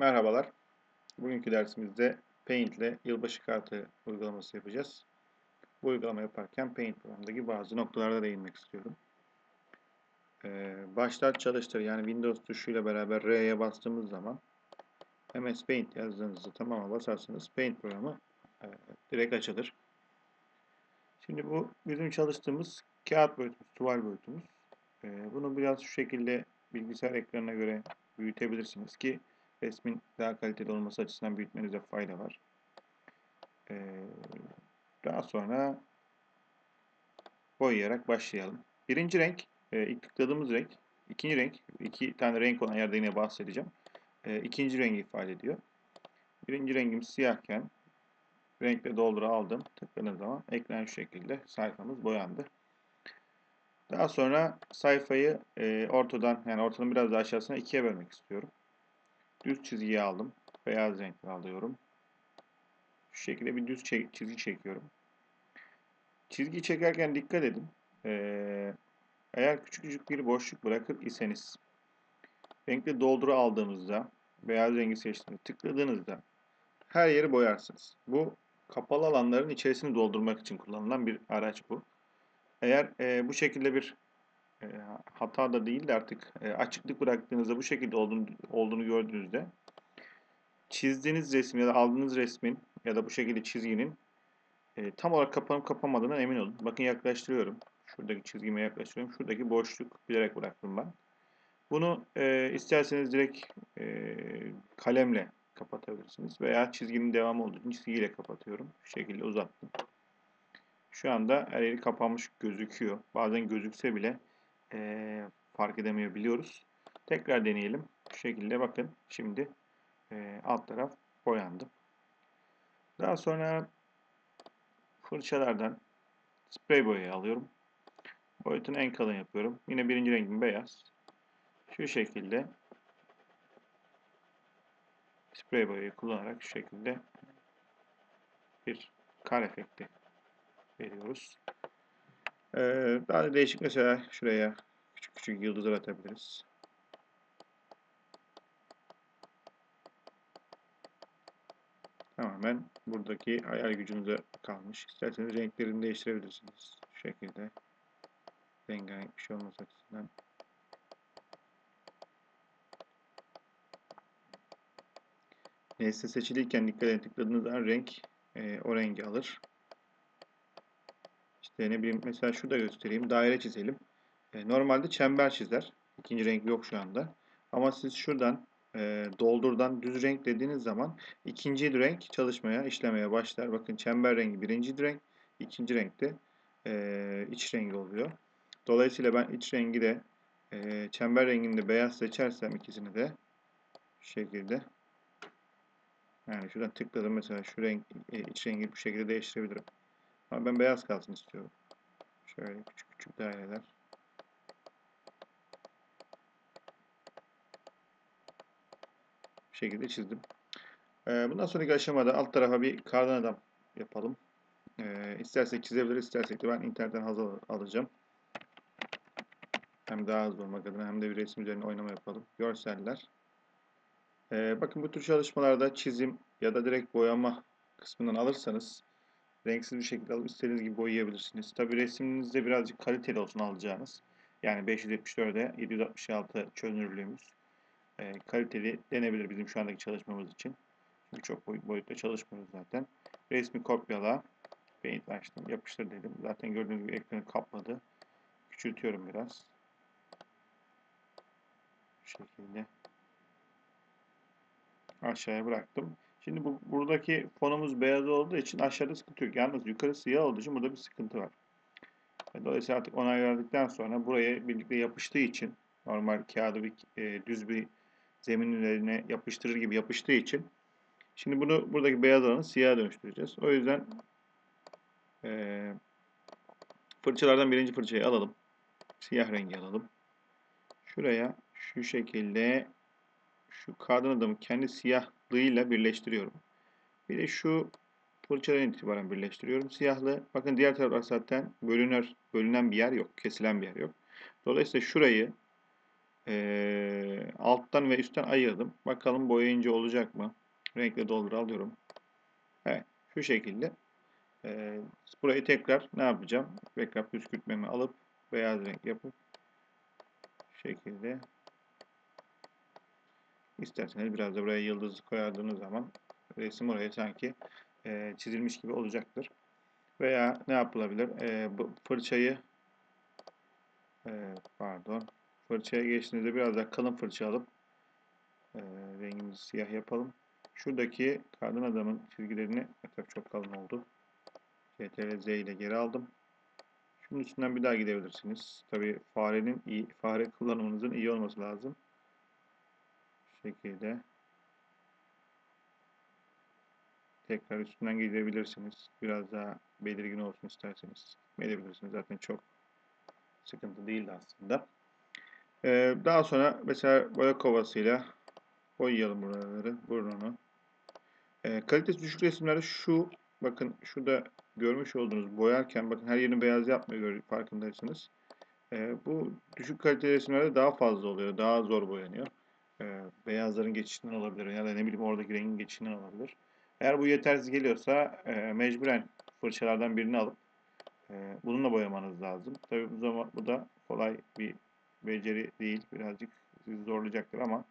Merhabalar. Bugünkü dersimizde Paint ile yılbaşı kartı uygulaması yapacağız. Bu uygulama yaparken Paint programındaki bazı noktalarda değinmek istiyorum. Ee, başlat çalıştır yani Windows tuşuyla beraber R'ye bastığımız zaman MS Paint yazdığınızda tamama basarsanız Paint programı e, direkt açılır. Şimdi bu bizim çalıştığımız kağıt boyutumuz, tuval boyutumuz. Ee, bunu biraz şu şekilde bilgisayar ekranına göre büyütebilirsiniz ki resmin daha kaliteli olması açısından büyütmenize fayda var. Ee, daha sonra boyayarak başlayalım. Birinci renk, e, ilk tıkladığımız renk. ikinci renk, iki tane renk olan yerde yine bahsedeceğim. E, ikinci rengi ifade ediyor. Birinci rengimiz siyahken renkle doldura aldım. Tıkladığım zaman ekran şu şekilde sayfamız boyandı. Daha sonra sayfayı e, ortadan yani ortanın biraz daha aşağısına ikiye bölmek istiyorum. Düz çizgiyi aldım. Beyaz renkle alıyorum. Şu şekilde bir düz çizgi çekiyorum. Çizgi çekerken dikkat edin. Ee, eğer küçük bir boşluk bırakır iseniz renkli dolduru aldığımızda beyaz rengi seçtiğinizde tıkladığınızda her yeri boyarsınız. Bu kapalı alanların içerisini doldurmak için kullanılan bir araç bu. Eğer e, bu şekilde bir e, hata da değil de artık e, açıklık bıraktığınızda bu şekilde olduğunu, olduğunu gördüğünüzde çizdiğiniz resim ya da aldığınız resmin ya da bu şekilde çizginin e, tam olarak kapanıp kapamadığına emin olun. Bakın yaklaştırıyorum. Şuradaki çizgime yaklaştırıyorum. Şuradaki boşluk bilerek bıraktım ben. Bunu e, isterseniz direkt e, kalemle kapatabilirsiniz. Veya çizginin devamı olduğu için çizgiyle kapatıyorum. Şu şekilde uzattım. Şu anda her yeri kapanmış gözüküyor. Bazen gözükse bile e, fark edemeyebiliyoruz. Tekrar deneyelim. Şu şekilde bakın şimdi e, alt taraf boyandı. Daha sonra fırçalardan sprey boyayı alıyorum. Boyutunu en kalın yapıyorum. Yine birinci rengim beyaz. Şu şekilde sprey boyayı kullanarak şu şekilde bir kar efekti veriyoruz. Ee, daha da değişik mesela şuraya küçük küçük yıldızlar atabiliriz. Tamamen buradaki hayal gücünüze kalmış. İsterseniz renklerini değiştirebilirsiniz. Şu şekilde. Rengarenk bir şey olması açısından. Nesne seçiliyken dikkat edin tıkladığınız zaman renk e, o rengi alır. İşte ne bileyim mesela şurada göstereyim. Daire çizelim. E, normalde çember çizer. İkinci renk yok şu anda. Ama siz şuradan e, doldurdan düz renk dediğiniz zaman ikinci renk çalışmaya, işlemeye başlar. Bakın çember rengi birinci renk, ikinci renkte e, iç rengi oluyor. Dolayısıyla ben iç rengi de e, çember renginde beyaz seçersem ikisini de şu şekilde yani şuradan tıkladım mesela şu renk iç rengi bu şekilde değiştirebilirim. Ama ben beyaz kalsın istiyorum. Şöyle küçük küçük daireler. Bu şekilde çizdim. Ee, bundan sonraki aşamada alt tarafa bir kardan adam yapalım. Ee, istersek çizebiliriz, istersek de ben internetten hazır alacağım. Hem daha hızlı olmak adına hem de bir resim üzerine oynama yapalım. Görseller. Ee, bakın bu tür çalışmalarda çizim ya da direkt boyama kısmından alırsanız renksiz bir şekilde alıp istediğiniz gibi boyayabilirsiniz. Tabi resminizde birazcık kaliteli olsun alacağınız. Yani 574'e 766 çözünürlüğümüz e, kaliteli denebilir bizim şu andaki çalışmamız için. Çünkü çok boyut, boyutta çalışmıyoruz zaten. Resmi kopyala. Paint açtım. Yapıştır dedim. Zaten gördüğünüz gibi ekranı kapladı. Küçültüyorum biraz. Bu şekilde. Aşağıya bıraktım. Şimdi bu buradaki fonumuz beyaz olduğu için aşağıda sıkıntı yok. Yalnız yukarı siyah olduğu için burada bir sıkıntı var. Dolayısıyla artık onay verdikten sonra buraya birlikte yapıştığı için normal kağıdı bir e, düz bir zemin üzerine yapıştırır gibi yapıştığı için şimdi bunu buradaki beyaz alanı siyaha dönüştüreceğiz. O yüzden e, fırçalardan birinci fırçayı alalım. Siyah rengi alalım. Şuraya şu şekilde şu kadın adamı kendi siyahlığıyla birleştiriyorum. Bir de şu fırçadan itibaren birleştiriyorum. Siyahlı. Bakın diğer taraflar zaten bölüner, bölünen bir yer yok. Kesilen bir yer yok. Dolayısıyla şurayı Ee, alttan ve üstten ayırdım. Bakalım boyayınca olacak mı? Renkle doldur alıyorum. Evet. Şu şekilde. Ee, burayı tekrar ne yapacağım? Backup püskürtmemi alıp beyaz renk yapıp şekilde isterseniz biraz da buraya yıldız koyardığınız zaman resim oraya sanki e, çizilmiş gibi olacaktır. Veya ne yapılabilir? E, bu fırçayı e, pardon fırçaya geçtiğinizde biraz daha kalın fırça alıp e, rengimizi siyah yapalım. Şuradaki kadın adamın çizgilerini tabii çok kalın oldu. CTRL Z ile geri aldım. Şunun üstünden bir daha gidebilirsiniz. Tabii farenin iyi, fare kullanımınızın iyi olması lazım. Şekilde. Tekrar üstünden gidebilirsiniz. Biraz daha belirgin olsun isterseniz. Edebilirsiniz. Zaten çok sıkıntı değildi aslında. Ee, daha sonra mesela boya kovasıyla boyayalım buraları, burnunu. Ee, kalitesi düşük resimlerde şu, bakın şurada görmüş olduğunuz boyarken, bakın her yerini beyaz yapmıyor farkındaysanız. Ee, bu düşük kaliteli resimlerde daha fazla oluyor, daha zor boyanıyor. Ee, beyazların geçişinden olabilir ya da ne bileyim oradaki rengin geçişinden olabilir. Eğer bu yetersiz geliyorsa e, mecburen fırçalardan birini alıp e, bununla boyamanız lazım. Tabii bu zaman bu da kolay bir beceri değil. Birazcık sizi zorlayacaktır ama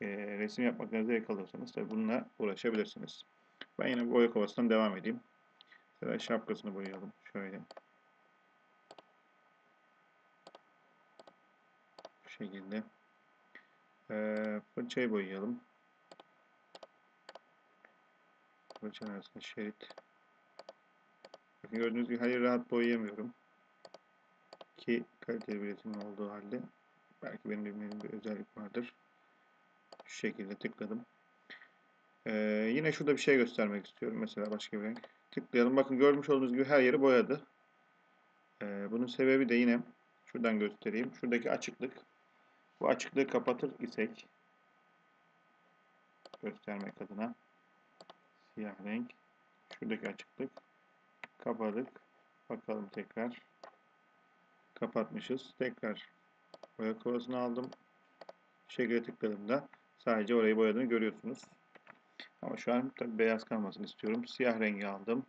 e, resim yapmaktan zevk alıyorsanız tabii bununla uğraşabilirsiniz. Ben yine boya kovasından devam edeyim. Mesela şapkasını boyayalım. Şöyle. Bu şekilde. E, fırçayı boyayalım. Fırçanın arasında şerit. Bakın gördüğünüz gibi hayır rahat boyayamıyorum. Ki kaliteli bir resim olduğu halde belki benim bilmediğim bir özellik vardır. Şu şekilde tıkladım. Ee, yine şurada bir şey göstermek istiyorum. Mesela başka bir renk. Tıklayalım. Bakın görmüş olduğunuz gibi her yeri boyadı. Ee, bunun sebebi de yine şuradan göstereyim. Şuradaki açıklık. Bu açıklığı kapatır isek göstermek adına siyah renk. Şuradaki açıklık kapadık. Bakalım tekrar. Kapatmışız. Tekrar boya kovasını aldım. Şu şekilde tıkladığımda sadece orayı boyadığını görüyorsunuz. Ama şu an tabi beyaz kalmasını istiyorum. Siyah rengi aldım.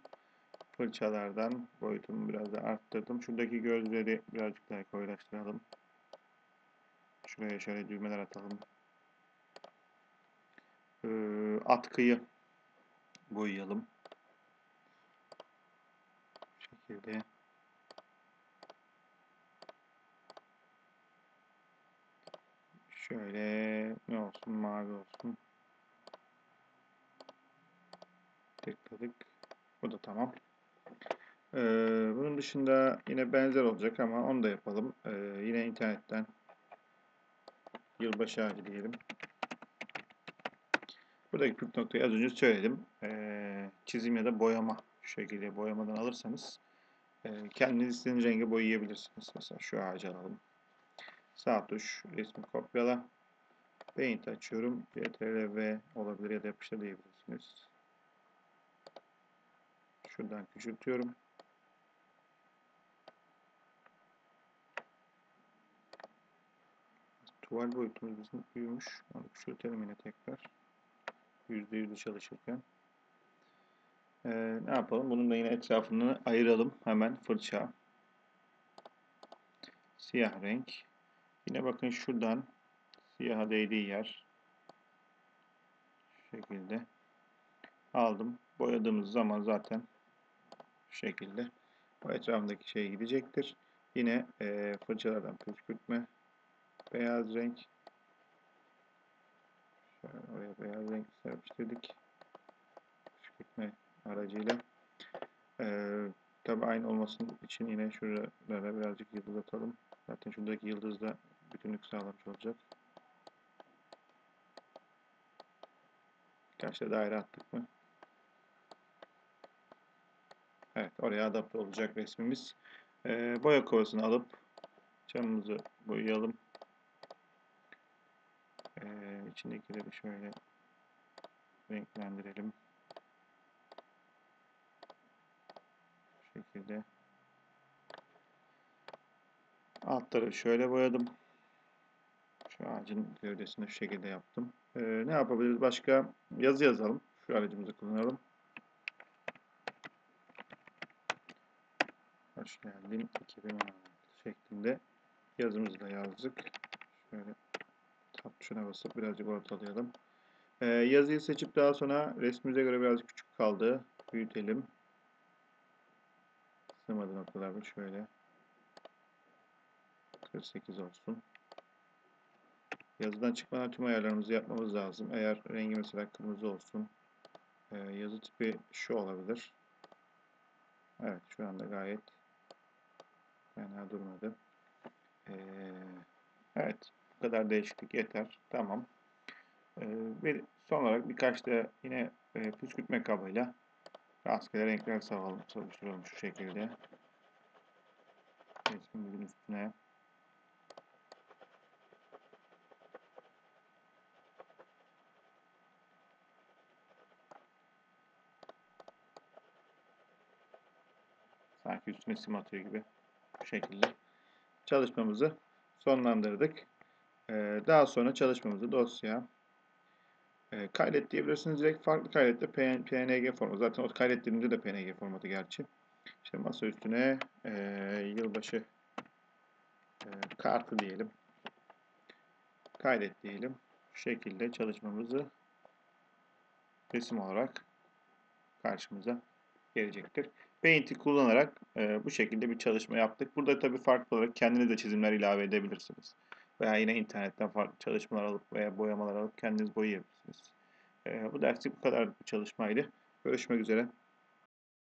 Fırçalardan boyutumu biraz da arttırdım. Şuradaki gözleri birazcık daha koyulaştıralım. Şuraya şöyle düğmeler atalım. Ee, atkıyı boyayalım. Bu şekilde. Şöyle ne olsun mavi olsun. Tıkladık. Bu da tamam. Ee, bunun dışında yine benzer olacak ama onu da yapalım. Ee, yine internetten yılbaşı ağacı diyelim. Buradaki püf noktayı az önce söyledim. Ee, çizim ya da boyama şu şekilde boyamadan alırsanız e, kendiniz istediğiniz renge boyayabilirsiniz. Mesela şu ağacı alalım. Sağ tuş resmi kopyala. Paint açıyorum. CTRL V olabilir ya da yapıştır diyebilirsiniz. Şuradan küçültüyorum. Tuval boyutumuz bizim büyümüş. Onu küçültelim yine tekrar. %100'ü çalışırken. Ee, ne yapalım? Bunun da yine etrafını ayıralım. Hemen fırça. Siyah renk. Yine bakın şuradan siyaha değdiği yer. Şu şekilde. Aldım. Boyadığımız zaman zaten şu şekilde o etrafındaki şey gidecektir. Yine e, fırçalardan püskürtme. Beyaz renk. Şöyle oraya beyaz renk serpiştirdik. Püskürtme aracıyla. Ee, tabi aynı olmasın için yine şuralara birazcık yıldız atalım. Zaten şuradaki yıldız da bütünlük sağlamış olacak. Birkaç da daire attık mı? Evet oraya adapte olacak resmimiz. Ee, boya kovasını alıp camımızı boyayalım. Ee, içindekileri şöyle renklendirelim. Bu şekilde. Altları şöyle boyadım. Şu ağacın gövdesini şu şekilde yaptım. Ee, ne yapabiliriz? Başka yazı yazalım. Şu aracımızı kullanalım. Hoş geldin 2016 şeklinde yazımızı da yazdık. Şöyle tuşuna basıp birazcık ortalayalım. Ee, yazıyı seçip daha sonra resmimize göre biraz küçük kaldı. Büyütelim. Sığmadı noktalar şöyle. 48 olsun. Yazıdan çıkmadan tüm ayarlarımızı yapmamız lazım. Eğer rengi mesela kırmızı olsun. Ee, yazı tipi şu olabilir. Evet şu anda gayet fena durmadı. Ee, evet kadar değişiklik yeter. Tamam. Ee, ve son olarak birkaç da yine e, püskürtme kabıyla rastgele renkler savalım, savuşturalım şu şekilde. Resmimizin üstüne Sanki üstüne sim atıyor gibi. Bu şekilde çalışmamızı sonlandırdık. Ee, daha sonra çalışmamızı dosya e, kaydet diyebilirsiniz. Direkt farklı kaydette PNG formu. Zaten o kaydettiğimde de PNG formatı gerçi. İşte masa üstüne e, yılbaşı e, kartı diyelim. Kaydet diyelim. Bu şekilde çalışmamızı resim olarak karşımıza gelecektir. Paint'i kullanarak e, bu şekilde bir çalışma yaptık. Burada tabii farklı olarak kendiniz de çizimler ilave edebilirsiniz. Veya yine internetten farklı çalışmalar alıp veya boyamalar alıp kendiniz boyayabilirsiniz. E, bu derslik bu kadar çalışmaydı. Görüşmek üzere.